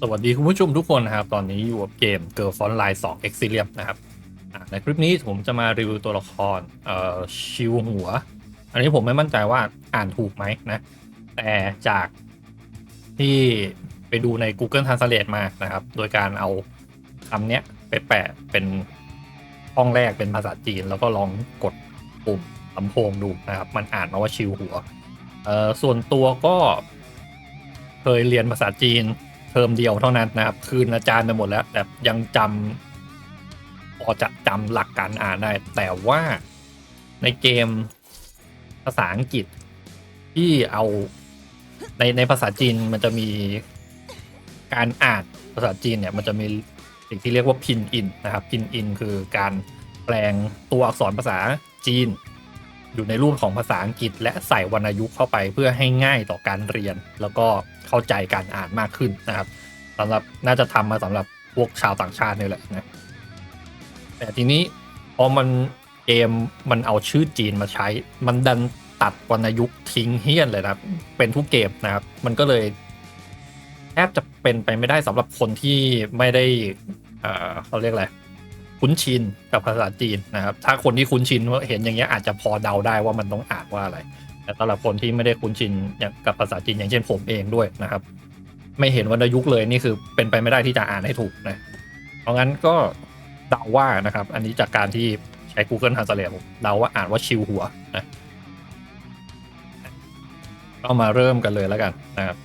สวัสดีคุณผู้ชมทุกคนนะครับ ตอนนี้อยู่กับเกม Girl Font Line 2 e x i l i u m นะครับในคลิปนี้ผมจะมารีวิวตัวละครเอ่อชิวหัว อันนี้ผมไม่มั่นใจว่าอ่านถูกไหมนะ แต่จากที่ไปดูใน Google Translate มานะครับ โดยการเอาคำเนี้ยไปแปะเป็นห้องแรกเป็นภาษาจีน แล้วก็ลองกดปุ่มลำโพงดูนะครับ มันอ่านมาว่าชิวหัวเอ่อส่วนตัวก็เคยเรียนภาษาจีน อมเดียวเท่านั้นนะครับ คืนอาจารย์ไปหมดแล้ว แต่ยังจำพอจะจำหลักการอ่านได้ แต่ว่าในเกมภาษาอังกฤษที่เอาในในภาษาจีนมันจะมีการอ่านภาษาจีนเนี่ยมันจะมีสิ่งที่เรียกว่าพินอินนะครับพินอินคือการแปลงตัวอักษรภาษาจีน อยู่ในรูปของภาษาอังกฤษ และใส่วรรณยุกต์เข้าไปเพื่อให้ง่ายต่อการเรียน แล้วก็เข้าใจการอ่านมากขึ้นนะครับสำหรับน่าจะทำมาสำหรับพวกชาวต่างชาตินี่แหละนะแต่ทีนี้พอมันเกมมันเอาชื่อจีนมาใช้ มันดันตัดวรรณยุกต์ทิ้งเฮี้ยนเลยนะครับเป็นทุกเกมนะครับ มันก็เลยแทบจะเป็นไปไม่ได้สำหรับคนที่ไม่ได้เอ่อเขาเรียกอะไร คุ้นชินกับภาษาจีนนะครับ ถ้าคนที่คุ้นชินเห็นอย่างเงี้ยอาจจะพอเดาได้ว่ามันต้องอ่านว่าอะไร แต่สำหรับคนที่ไม่ได้คุ้นชินกับภาษาจีนอย่างเช่นผมเองด้วยนะครับ ไม่เห็นวรรณยุกเลยนี่คือเป็นไปไม่ได้ที่จะอ่านให้ถูกนะ เพราะงั้นก็เดาว่านะครับ อันนี้จากการที่ใช้ Google Translate ผมเดาว่าอ่านว่าชิวหัวนะก็มาเริ่มกันเลยแล้วกันนะครับ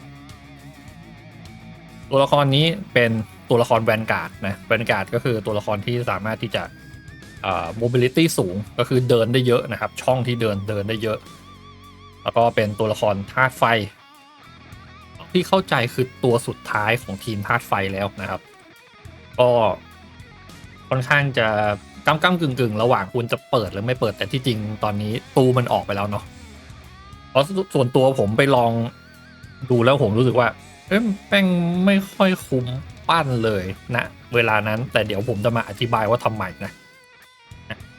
ตัวละครนี้เป็น ตัวละครแวนการ์ดนะแวนการ์ดก็คือตัวละครที่สามารถที่จะโมบิลิตี้สูงก็คือเดินได้เยอะนะครับ ช่องที่เดินเดินได้เยอะ แล้วก็เป็นตัวละครธาตุไฟ ที่เข้าใจคือตัวสุดท้ายของทีมธาตุไฟแล้วนะครับ ก็ค่อนข้างจะก้ำก้ำกึ่งกึ่งระหว่างคุณจะเปิดหรือไม่เปิดแต่ที่จริงตอนนี้ตูมันออกไปแล้วเนาะเพราะส่วนตัวผมไปลองดูแล้วผมรู้สึกว่าเอ้ยแป้งไม่ค่อยคุ้ม ปั้นเลยนะเวลานั้นแต่เดี๋ยวผมจะมาอธิบายว่าทำไมนะ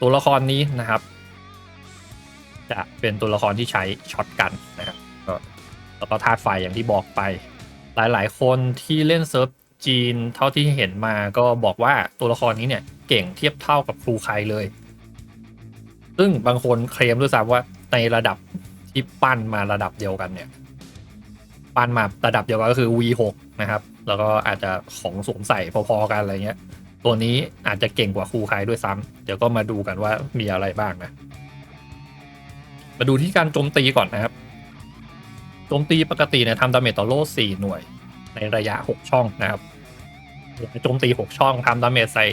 ตัวละครนี้นะครับ จะเป็นตัวละครที่ใช้ช็อตกันนะครับแล้วก็ธาตุไฟอย่างที่บอกไป หลายๆ คนที่เล่นเซิร์ฟจีนเท่าที่เห็นมาก็บอกว่าตัวละครนี้เนี่ยเก่งเทียบเท่ากับครูใครเลย ซึ่งบางคนเคลมด้วยซ้ำว่าในระดับที่ปั้นมาระดับเดียวกันเนี่ย ปันมาระดับเดียวกันก็คือ V6 นะครับ แล้วก็อาจจะของสวมใส่พอๆกันอะไรเงี้ย ตัวนี้อาจจะเก่งกว่าครูใครด้วยซ้ำเดี๋ยวก็มาดูกันว่ามีอะไรบ้างนะ มาดูที่การโจมตีก่อนนะครับ โจมตีปกติเนี่ยทำดาเมจต่อโล่4หน่วย ในระยะ 6 ช่องนะครับโจมตี 6 ช่องทำดาเมจใส่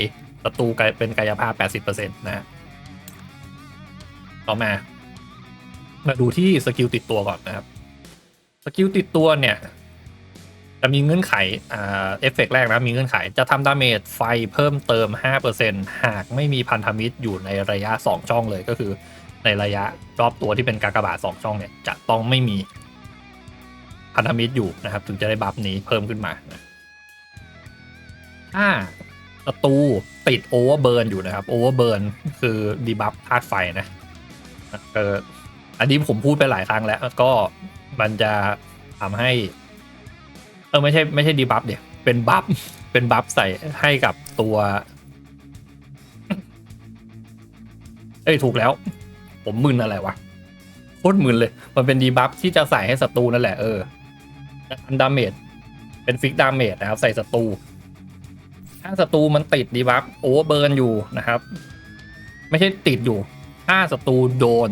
ศัตรูเป็นกายภาพ 80%นะต่อมา มาดูที่สกิลติดตัวก่อนนะครับ สกิลติดตัวเนี่ย จะมีเงื่อนไขอ่าเอฟเฟกแรกนะ มีเงื่อนไขจะทำดาเมจไฟเพิ่มเติม 5%หากไม่มีพันธมิตรอยู่ในระยะ 2 ช่องเลยก็คือในระยะรอบตัวที่เป็นกากบาท2ช่องเนี่ย จะต้องไม่มีพันธมิตรอยู่นะครับ ถึงจะได้บัฟนี้เพิ่มขึ้นมาถ้าศัตรูติดโอเวอร์เบิร์นอยู่นะครับโอเวอร์เบิร์นคือดีบัฟธาตุไฟนะเอออันนี้ผมพูดไปหลายครั้งแล้วก็ มันจะทำให้ เออไม่ใช่ไม่ใช่ดีบัฟเดี๋ยวเป็นบัฟเป็นบัฟใส่ให้กับตัว เอ้ยถูกแล้ว ผมมึนอะไรวะโคตรมึนเลย มันเป็นดีบัฟที่จะใส่ให้ศัตรูนั่นแหละเออทำดาเมจเป็นฟิกดาเมจนะครับ ใส่ศัตรูถ้าศัตรูมันติดดีบัฟโอเวอร์เบิร์นอยู่นะครับ ไม่ใช่ติดอยู่ ถ้าศัตรูโดน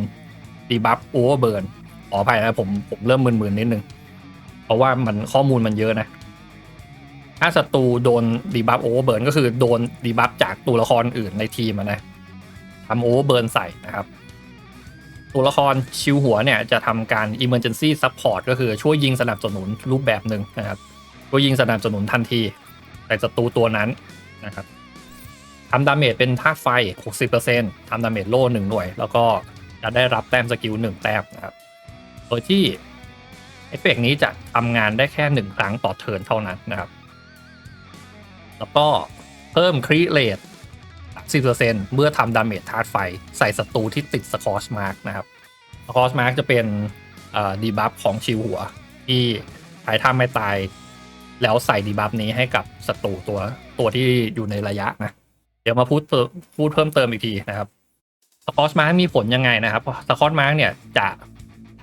ดีบัฟโอเวอร์เบิร์น ขออภัยนะผมผมเริ่มมึนๆนิดนึง เพราะว่ามันข้อมูลมันเยอะนะ ถ้าศัตรูโดนดีบัฟโอเวอร์เบิร์นก็คือโดนดีบัฟจากตัวละครอื่นในทีมนะทำโอเวอร์เบิร์นใส่นะครับ ตัวละครชิวหัวเนี่ยจะทำการ emergency support ก็คือช่วยยิงสนับสนุนรูปแบบหนึ่งนะครับช่วยยิงสนับสนุนทันทีแต่ศัตรูตัวนั้นนะครับทำดาเมจเป็นธาตุไฟ 60%ทำดาเมจโล่หนึ่งหน่วย แล้วก็จะได้รับแต้มสกิลหนึ่งแต้มนะครับ โดยที่เอฟเฟกนี้จะทำงานได้แค่หนึ่งครั้งต่อเทิร์นเท่านั้นนะครับ แล้วก็เพิ่มครีเลท30%เมื่อทำดาเมจธาตุไฟใส่ศัตรูที่ติดสคอชมาร์กนะครับสคอชมาร์กจะเป็นดีบัฟของชิวหัว ที่ใช้ท่าไม่ตาย แล้วใส่ดีบัฟนี้ให้กับศัตรูตัวตัวที่อยู่ในระยะนะ เดี๋ยวมาพูดเพิ่มพูดเพิ่มเติมอีกทีนะครับสกอตมาร์กมีผลยังไงนะครับสกอตมาร์กเนี่ยจะ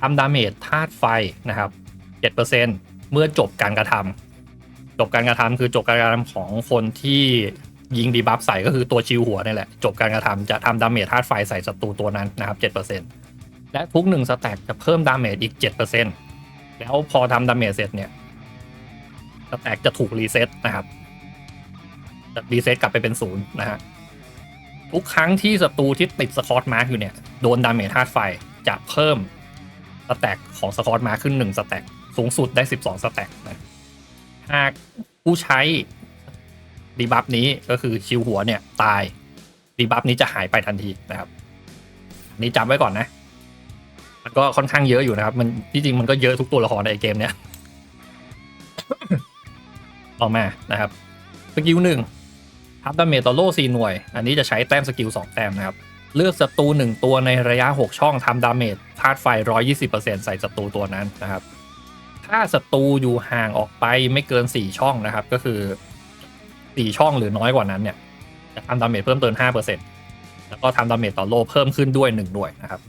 ทำดาเมจธาตุไฟนะครับ 7%เมื่อจบการกระทำจบการกระทำคือจบการกระทำของคนที่ยิงดีบัฟใส่ก็คือตัวชิวหัวนี่แหละ จบการกระทำจะทำดาเมจธาตุไฟใส่ศัตรูตัวนั้นนะครับ 7%และทุกหนึ่งสแต็กจะเพิ่มดาเมจอีก 7%แล้วพอทำดาเมจเสร็จเนี่ยสแต็กจะถูกรีเซ็ตนะครับจะรีเซ็ตกลับไปเป็นศูนย์นะฮะทุกครั้งที่ศัตรูที่ติดสกอตมาร์กอยู่เนี่ย โดนดาเมจธาตุไฟจะเพิ่ม สแต็กของสกอตมาขึ้น1สแต็กสูงสุดได้12สแต็กนะหากผู้ใช้ดีบัฟนี้ก็คือชิวหัวเนี่ยตายดีบัฟนี้จะหายไปทันทีนะครับนนี้จำไว้ก่อนนะ มันก็ค่อนข้างเยอะอยู่นะครับ มันที่จริงมันก็เยอะทุกตัวละครในเกมเนี้ยต่อมานะครับสกิลหนึ่งทับดาเมจต่อโล่สี่หน่วย อันนี้จะใช้แต้มสกิลสองแต้มนะครับ เลือกศัตรูหนึ่งตัวในระยะ 6 ช่องทำดาเมจธาตุไฟ 120%ใส่ศัตรูตัวนั้นนะครับ ถ้าศัตรูอยู่ห่างออกไปไม่เกิน 4 ช่องนะครับ ก็คือ 4 ช่องหรือน้อยกว่านั้นเนี่ยจะทำดาเมจเพิ่มเติม5%แล้วก็ทำดาเมจต่อโล่เพิ่มขึ้นด้วย 1 หน่วยนะครับ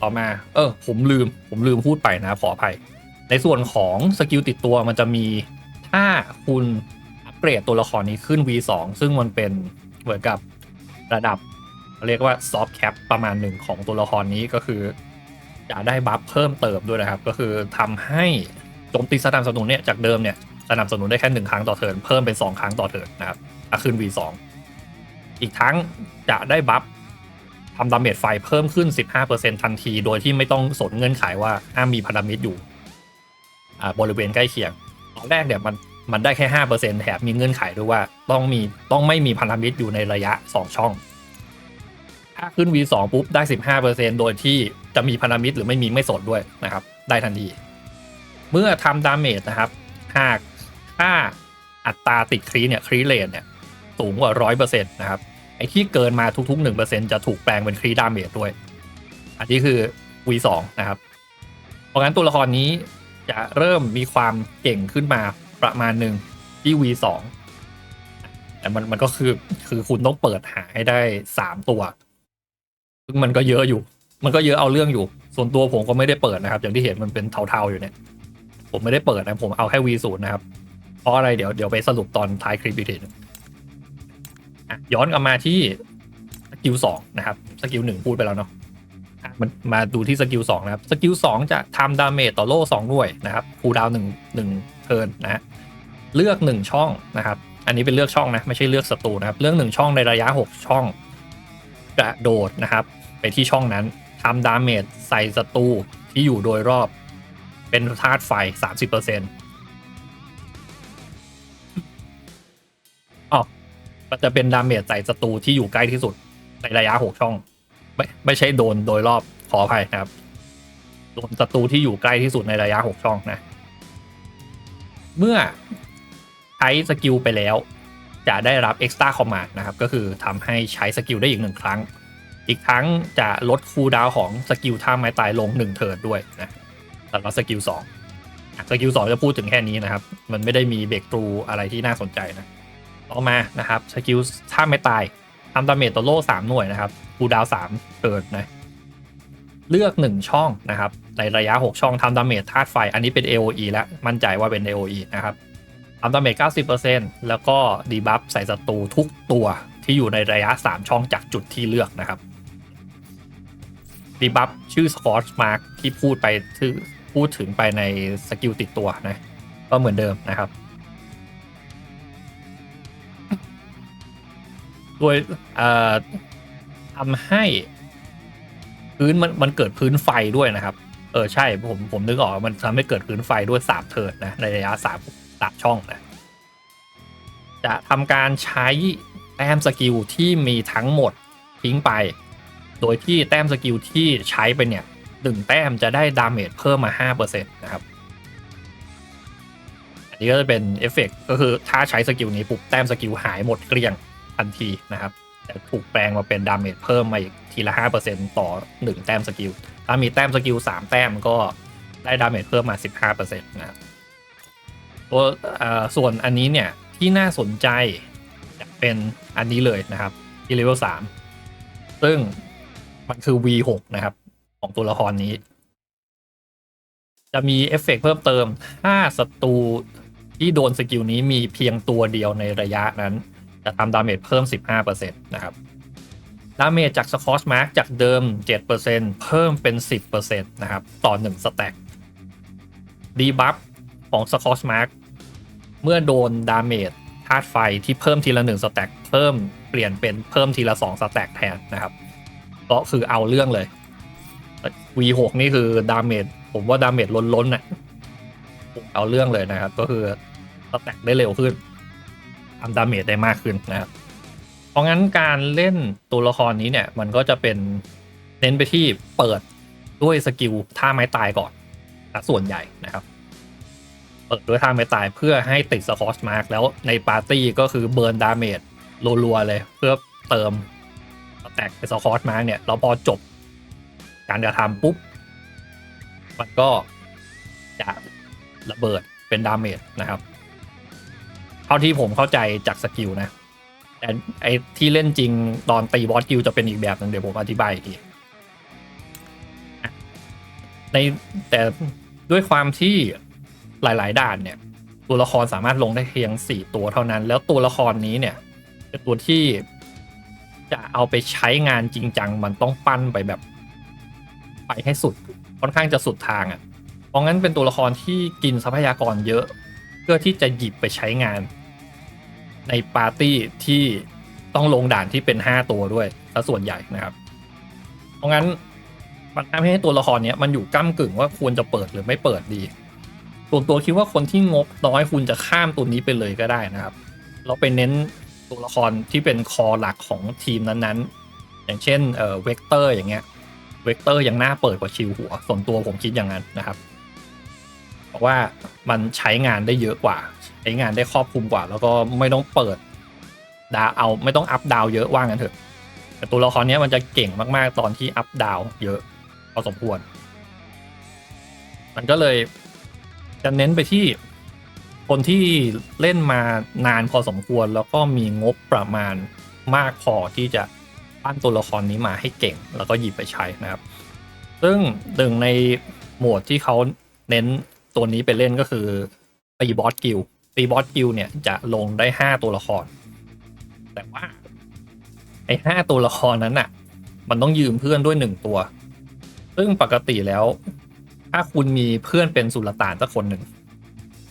ต่อมา เออ ผมลืม ผมลืมพูดไปนะ ขออภัย ในส่วนของสกิลติดตัวมันจะมี ถ้าคุณอัปเกรดตัวละครนี้ขึ้น V2 ซึ่งมันเป็น เหมือนกับระดับเรียกว่าซอฟต์แคปประมาณหนึ่งของตัวละครนี้ก็คือจะได้บัฟเพิ่มเติมด้วยนะครับ ก็คือทำให้โจมตีสนับสนุนเนี่ยจากเดิมเนี่ยสนับสนุนได้แค่หนึ่งครั้งต่อเทิร์นเพิ่มเป็น2ครั้งต่อเทิร์นนะครับถ้าขึ้น V2 อีกทั้งจะได้บัฟทำดาเมจไฟเพิ่มขึ้น 15%ทันที โดยที่ไม่ต้องสนเงื่อนไขว่าห้ามมีพันธมิตรอยู่อ่าบริเวณใกล้เคียงตอนแรกเนี่ยมัน มันได้แค่ห้าเปอร์เซ็นแถมมีเงื่อนไขด้วยว่าต้องมีต้องไม่มีพันธมิตรอยู่ในระยะสองช่อง ถ้าขึ้น V2 ปุ๊บได้สิบห้าเปอร์เซ็นโดยที่จะมีพันธมิตรหรือไม่มีไม่สนด้วยนะครับ ได้ทันที เมื่อทำดาเมจนะครับ หากค่าอัตราติดครีเนี่ยครีเลนเนี่ยสูงกว่าร้อยเปอร์เซ็นต์นะครับไอ้ที่เกินมาทุกๆหนึ่งเปอร์เซ็นต์จะถูกแปลงเป็นครีดาเมจด้วย อันนี้คือ V2 นะครับ เพราะงั้นตัวละครนี้จะเริ่มมีความเก่งขึ้นมา ประมาณหนึ่งที่ V2 แต่มันมันก็คือคือคุณต้องเปิดหาให้ได้สามตัว ซึ่งมันก็เยอะอยู่ มันก็เยอะเอาเรื่องอยู่ ส่วนตัวผมก็ไม่ได้เปิดนะครับ อย่างที่เห็นมันเป็นเทาๆอยู่เนี่ย ผมไม่ได้เปิดนะ ผมเอาแค่ V0 นะครับ เพราะอะไรเดี๋ยวเดี๋ยวไปสรุปตอนท้ายคลิปอีกทีนึงย้อนกลับมาที่สกิลสองนะครับ สกิลหนึ่งพูดไปแล้วเนาะมันมาดูที่สกิลสองนะครับ สกิลสองจะทำดาเมจต่อโล่สองหน่วยนะครับ คูลดาวน์หนึ่งหนึ่ง ทิร์นนะเลือกหนึ่งช่องนะครับ อันนี้เป็นเลือกช่องนะไม่ใช่เลือกศัตรูนะครับ เลือกหนึ่งช่องในระยะหกช่องกระโดดนะครับ ไปที่ช่องนั้นทำดาเมจใส่ศัตรูที่อยู่โดยรอบ เป็นธาตุไฟสามสิบเปอร์เซ็นต์อ๋อมันจะเป็นดาเมจใส่ศัตรูที่อยู่ใกล้ที่สุดในระยะหกช่อง ไม่ไม่ใช่โดนโดยรอบขออภัยนะครับโดนศัตรูที่อยู่ใกล้ที่สุดในระยะหกช่องนะ เมื่อใช้สกิลไปแล้ว จะได้รับ Extra Command นะครับ ก็คือทำให้ใช้สกิลได้อีกหนึ่งครั้ง อีกครั้งจะลดคูลดาวของสกิลท่าไม้ตายลงหนึ่งเทิร์นด้วยนะสำหรับสกิลสองสกิลสองจะพูดถึงแค่นี้นะครับ มันไม่ได้มีเบรกตรูอะไรที่น่าสนใจนะต่อมานะครับสกิลท่าไม้ตายทำดาเมจต่อโล่สามหน่วยนะครับคูลดาวน์สามเทิร์นนะ เลือก 1 ช่องนะครับ ในระยะ 6 ช่องทำดาเมจธาตุไฟ อันนี้เป็น AOE แล้ว มั่นใจว่าเป็น AOE นะครับทำดาเมจ 90%แล้วก็ดีบัฟใส่ศัตรูทุกตัวที่อยู่ในระยะ 3 ช่องจากจุดที่เลือกนะครับดีบัฟชื่อสกอตมาร์กที่พูดไปที่พูดถึงไปในสกิลติดตัวนะ ก็เหมือนเดิมนะครับ โดยทำให้ พื้นมันมันเกิดพื้นไฟด้วยนะครับ เออใช่ผมผมนึกออกมันทำให้เกิดพื้นไฟด้วยสามเทิร์นนะในระยะสามสามช่องนะจะทำการใช้แต้มสกิลที่มีทั้งหมดทิ้งไป โดยที่แต้มสกิลที่ใช้ไปเนี่ยหนึ่งแต้มจะได้ดาเมจเพิ่มมา 5%นะครับอันนี้ก็จะเป็นเอฟเฟกก็คือถ้าใช้สกิลนี้ปุ๊บแต้มสกิลหายหมดเกลี้ยงทันทีนะครับ แต่ถูกแปลงมาเป็นดาเมจเพิ่มมาอีกทีละ5%ต่อ1แต้มสกิล ถ้ามีแต้มสกิล3แต้มก็ได้ดาเมจเพิ่มมา15%นะครับตัวเอ่อส่วนอันนี้เนี่ยที่น่าสนใจเป็นอันนี้เลยนะครับที่เลเวล3ซึ่งมันคือ V6 นะครับ ของตัวละครนี้ จะมีเอฟเฟกต์เพิ่มเติม ถ้าศัตรูที่โดนสกิลนี้มีเพียงตัวเดียวในระยะนั้น จะทำดาเมจเพิ่ม 15%นะครับดาเมจจากสคอชมาร์กจากเดิม 7%เพิ่มเป็น 10%นะครับต่อ 1 สแต็กดีบัฟของสคอชมาร์กเมื่อโดนดาเมจธาตุไฟที่เพิ่มทีละ 1 สแต็กเพิ่มเปลี่ยนเป็นเพิ่มทีละ 2 สแต็กแทนนะครับก็คือเอาเรื่องเลย V6 นี่คือดาเมจผมว่าดาเมจล้นๆน่ะเอาเรื่องเลยนะครับ ก็คือสแต็กได้เร็วขึ้น ทำดาเมจได้มากขึ้นนะครับเพราะงั้นการเล่นตัวละครนี้เนี่ยมันก็จะเป็นเน้นไปที่เปิดด้วยสกิลท่าไม้ตายก่อนส่วนใหญ่นะครับเปิดด้วยท่าไม้ตายเพื่อให้ติดสคอชมาร์กแล้วในปาร์ตี้ก็คือเบิร์นดาเมจรัวๆเลย เพื่อเติมแตกไปสคอชมาร์กเนี่ยแล้วพอจบการกระทำปุ๊บ มันก็จะระเบิดเป็นดาเมจนะครับ ท่าที่ผมเข้าใจจากสกิลนะแต่ไอที่เล่นจริงตอนตีบอสกิลจะเป็นอีกแบบหนึงเดี๋ยวผมอธิบายอีกทีในแต่ด้วยความที่หลาย ๆ ด่านเนี่ย ตัวละครสามารถลงได้เพียง4ตัวเท่านั้น แล้วตัวละครนี้เนี่ยเป็นตัวที่จะเอาไปใช้งานจริงจังมันต้องปั้นไปแบบ ไปให้สุดค่อนข้างจะสุดทางอะ่ะเพราะงั้นเป็นตัวละครที่กินทรัพยากรเยอะ เพื่อที่จะหยิบไปใช้งาน ในปาร์ตี้ที่ต้องลงด่านที่เป็น 5 ตัวด้วยซะส่วนใหญ่นะครับ เพราะงั้นมันทำให้ตัวละครเนี้ยมันอยู่ก้ากึ่งว่าควรจะเปิดหรือไม่เปิดดี ส่วนตัวคิดว่าคนที่งบน้อยคุณจะข้ามตัวนี้ไปเลยก็ได้นะครับ เราไปเน้นตัวละครที่เป็นคอหลักของทีมนั้นๆ อย่างเช่นเอ่อเวกเตอร์อย่างเงี้ย เวกเตอร์ยังน่าเปิดกว่าชิลหัว ส่วนตัวผมคิดอย่างนั้นนะครับ เพราะว่ามันใช้งานได้เยอะกว่า ใช้งานได้ครอบคลุมกว่า แล้วก็ไม่ต้องเปิดดาวเอาไม่ต้องอัพดาวเยอะว่างันเถอะ แต่ตัวละครนี้มันจะเก่งมากๆ ตอนที่อัพดาวเยอะพอสมควร มันก็เลยจะเน้นไปที่คนที่เล่นมานานพอสมควร แล้วก็มีงบประมาณมากพอที่จะปั้นตัวละครนี้มาให้เก่ง แล้วก็หยิบไปใช้นะครับ ซึ่งหนึ่งในโหมดที่เขาเน้นตัวนี้ไปเล่นก็คือตีบอสกิล ตีบอสกิลเนี่ยจะลงได้5ตัวละคร แต่ว่า ไอ้ห้าตัวละครนั้นน่ะมันต้องยืมเพื่อนด้วยหนึ่งตัว ซึ่งปกติแล้ว ถ้าคุณมีเพื่อนเป็นสุลต่านสักคนหนึ่ง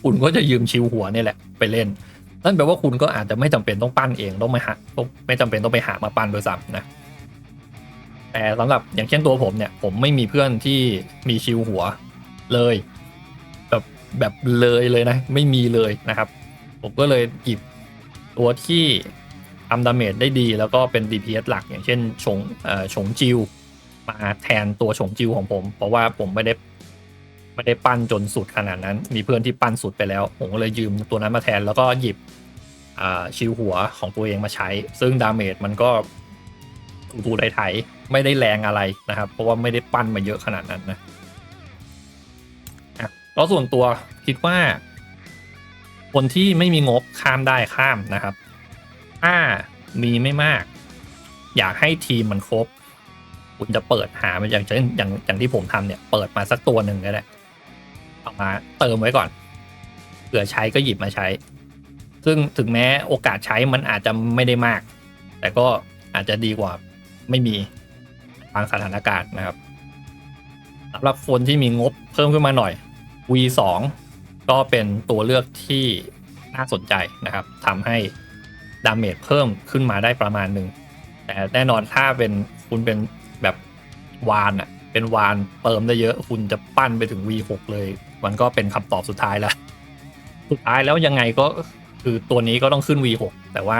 คุณก็จะยืมชิวหัวเนี่ยแหละ ไปเล่น นั่นแปลว่าคุณก็อาจจะไม่จำเป็นต้องปั้นเองต้องไปหาต้องไม่จำเป็นต้องไปหามาปั้นโดยซ้ำนะแต่สำหรับอย่างเช่นตัวผมเนี่ย ผมไม่มีเพื่อนที่มีชิวหัวเลย แบบเลยเลยนะ ไม่มีเลยนะครับ ผมก็เลยหยิบตัวที่ทำดาเมจได้ดี แล้วก็เป็น DPS หลักอย่างเช่นชงชงจิวมาแทนตัวชงจิวของผม เพราะว่าผมไม่ได้ไม่ได้ปั้นจนสุดขนาดนั้น มีเพื่อนที่ปั้นสุดไปแล้ว ผมก็เลยยืมตัวนั้นมาแทนแล้วก็หยิบชิวหัวของตัวเองมาใช้ ซึ่งดาเมจมันก็ถูๆไถๆไม่ได้แรงอะไรนะครับ เพราะว่าไม่ได้ปั้นมาเยอะขนาดนั้นนะ แล้วส่วนตัวคิดว่า คนที่ไม่มีงบข้ามได้ข้ามนะครับ ถ้ามีไม่มาก อยากให้ทีมมันครบ คุณจะเปิดหามาอย่างเช่นอย่างอย่างที่ผมทำเนี่ย เปิดมาสักตัวหนึ่งก็ได้เอามาเติมไว้ก่อนเผื่อใช้ก็หยิบมาใช้ ซึ่งถึงแม้โอกาสใช้มันอาจจะไม่ได้มาก แต่ก็อาจจะดีกว่าไม่มีบางสถานการณ์นะครับสำหรับคนที่มีงบเพิ่มขึ้นมาหน่อย V2 ก็เป็นตัวเลือกที่น่าสนใจนะครับทำให้ดาเมจเพิ่มขึ้นมาได้ประมาณหนึ่งแต่แน่นอนถ้าเป็นคุณเป็นแบบวานอะเป็นวานเติมได้เยอะคุณจะปั้นไปถึง V6 เลย มันก็เป็นคำตอบสุดท้ายล้วสุดท้ายแล้วยังไงก็คือตัวนี้ก็ต้องขึ้น V6 แต่ว่า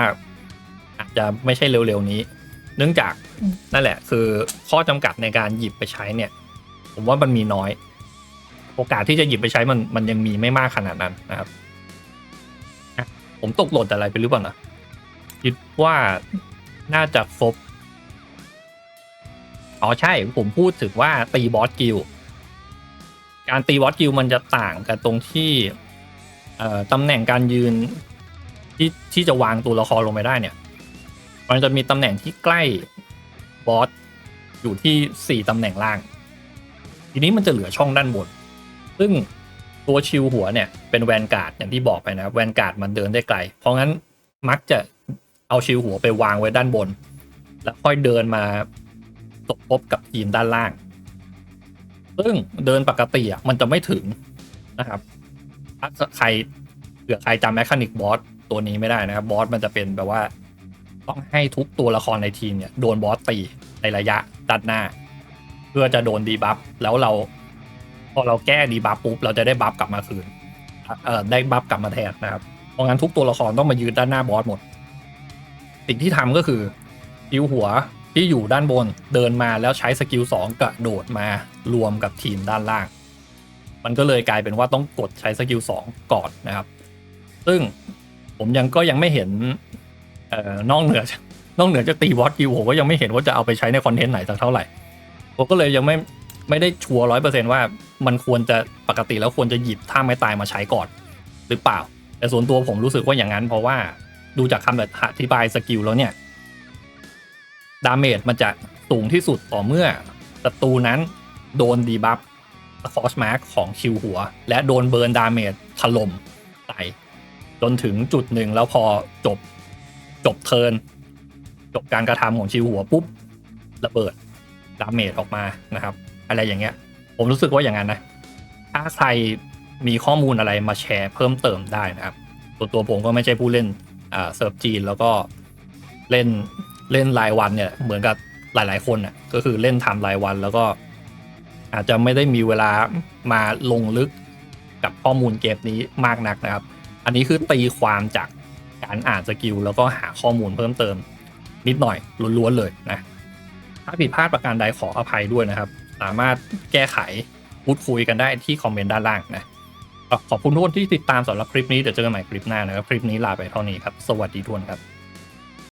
อาจจะไม่ใช่เร็วๆนี้ เนื่องจากนั่นแหละ คือข้อจำกัดในการหยิบไปใช้เนี่ย ผมว่ามันมีน้อย โอกาสที่จะหยิบไปใช้มันมันยังมีไม่มากขนาดนั้นนะครับ ผมตกหล่นอะไรไปหรือเปล่านะคิดว่าน่าจะครบอ๋อใช่ผมพูดถึงว่าตีบอสกิลการตีวอตกิลมันจะต่างกันตรงที่ตำแหน่งการยืนที่ที่จะวางตัวละครลงไปได้เนี่ย มันจะมีตำแหน่งที่ใกล้บอสอยู่ที่สี่ตำแหน่งล่าง ทีนี้มันจะเหลือช่องด้านบน ซึ่งตัวชิลหัวเนี่ยเป็นแวนการ์ดอย่างที่บอกไปนะแวนการ์ดมันเดินได้ไกล เพราะงั้นมักจะเอาชิลหัวไปวางไว้ด้านบน แล้วค่อยเดินมาตบพบกับทีมด้านล่าง ซึ่งเดินปกติอะมันจะไม่ถึงนะครับถ้าใครเผื่อใครจำแมคานิกบอสตัวนี้ไม่ได้นะครับบอสมันจะเป็นแบบว่า ต้องให้ทุกตัวละครในทีมเนี่ยโดนบอสตีในระยะด้านหน้า เพื่อจะโดนดีบัฟแล้วเรา พอเราแก้ดีบัฟปุ๊บเราจะได้บัฟกลับมาคืนเอ่อได้บัฟกลับมาแทนนะครับเพราะงั้นทุกตัวละครต้องมายืนด้านหน้าบอสหมด สิ่งที่ทำก็คือคิวหัวที่อยู่ด้านบนเดินมาแล้วใช้สกิลสองกระโดดมารวมกับทีมด้านล่าง มันก็เลยกลายเป็นว่าต้องกดใช้สกิลสองก่อนนะครับ ซึ่งผมยังก็ยังไม่เห็นเอ่อนอกเหนือ นอกเหนือจากตีวอตกิลผมก็ยังไม่เห็นว่าจะเอาไปใช้ในคอนเทนต์ไหนสักเท่าไหร่ผมก็เลยยังไม่ ไม่ได้ชัวร้อยเปอร์เซนว่ามันควรจะปกติแล้วควรจะหยิบท่าไม้ตายมาใช้ก่อน หรือเปล่า แต่ส่วนตัวผมรู้สึกว่าอย่างนั้น เพราะว่าดูจากคำอธิบายสกิลแล้วเนี่ยดาเมจมันจะสูงที่สุดต่อเมื่อศัตรูนั้นโดนดีบัฟคอสมาร์กของคิวหัว และโดนเบิร์นดาเมจถล่มใส่จนถึงจุดหนึ่งแล้วพอจบจบเทินจบการกระทำของชิวหัวปุ๊บระเบิดดาเมจออกมานะครับ อะไรอย่างเงี้ย ผมรู้สึกว่าอย่างนั้นนะ ถ้าใครมีข้อมูลอะไรมาแชร์เพิ่มเติมได้นะครับตัวตัวผมก็ไม่ใช่ผู้เล่นเซิร์ฟจีนแล้วก็เล่นเล่นรายวันเนี่ยเหมือนกับหลาย ๆ คนน่ะก็คือเล่นทำรายวันแล้วก็ อาจจะไม่ได้มีเวลามาลงลึกกับข้อมูลเกมนี้มากนักนะครับ อันนี้คือตีความจากการอ่านสกิลแล้วก็หาข้อมูลเพิ่มเติม นิดหน่อยล้วนๆเลยนะ ถ้าผิดพลาดประการใดขออภัยด้วยนะครับ สามารถแก้ไขพูดคุยกันได้ที่คอมเมนต์ด้านล่างนะขอบคุณทุกคนที่ติดตามสำหรับคลิปนี้เดี๋ยวเจอกันใหม่คลิปหน้านะครับคลิปนี้ลาไปเท่านี้ครับ สวัสดีทุกคนครับ